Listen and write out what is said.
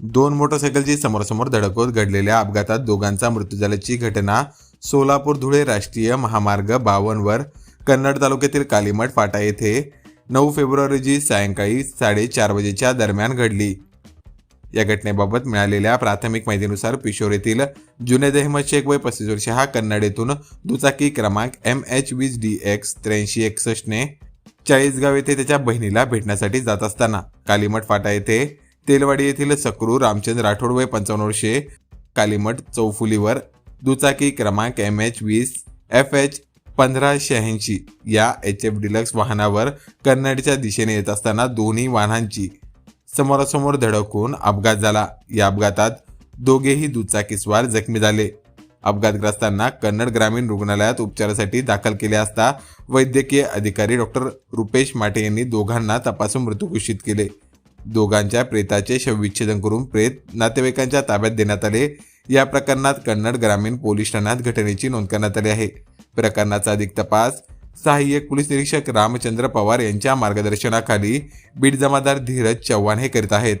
दोन मोटरसायकलची समोरासमोर धडक होत घडलेल्या अपघातात दोघांचा मृत्यू झाल्याची घटना सोलापूर धुळे राष्ट्रीय महामार्ग बावनवर कन्नड तालुक्यातील कालीमठ फाटा येथे नऊ फेब्रुवारीची सायंकाळी साडेचार वाजेच्या दरम्यान घडली. या घटनेबाबत मिळालेल्या प्राथमिक माहितीनुसार पिशोर येथील जुनेद अहमद शेख वय पस्तीस वर्ष हा कन्नड येथून दुचाकी क्रमांक एम एच वीस डी एक्स त्र्याऐंशी एकसष्टने चाळीसगाव येथे त्याच्या बहिणीला भेटण्यासाठी जात असताना कालीमठ फाटा येथे तेलवाडी येथील सक्रू रामचंद्र राठोड वय पंचावन्न वर्षे कालीमठ चौफुलीवर दुचाकी क्रमांक एम एच वीस एफ एच पंधरा शहाऐंशी या एच एफ डिलक्स वाहनावर कन्नडच्या दिशेने येत असताना दोन्ही वाहनांची समोरासमोर धडकून अपघात झाला. या अपघातात दोघेही दुचाकीस्वार जखमी झाले. अपघातग्रस्तांना कन्नड ग्रामीण रुग्णालयात उपचारासाठी दाखल केले असता वैद्यकीय अधिकारी डॉक्टर रुपेश माटे यांनी दोघांना तपासून मृत्यू घोषित केले. दोघांच्या प्रेताचे शवविच्छेदन करून प्रेत नातेवाईकांच्या ताब्यात देण्यात आले. या प्रकरणात कन्नड ग्रामीण पोलीस ठाण्यात घटनेची नोंद करण्यात आली आहे. प्रकरणाचा अधिक तपास सहाय्यक पोलीस निरीक्षक रामचंद्र पवार यांच्या मार्गदर्शनाखाली बीड जमादार धीरज चव्हाण हे करीत आहेत.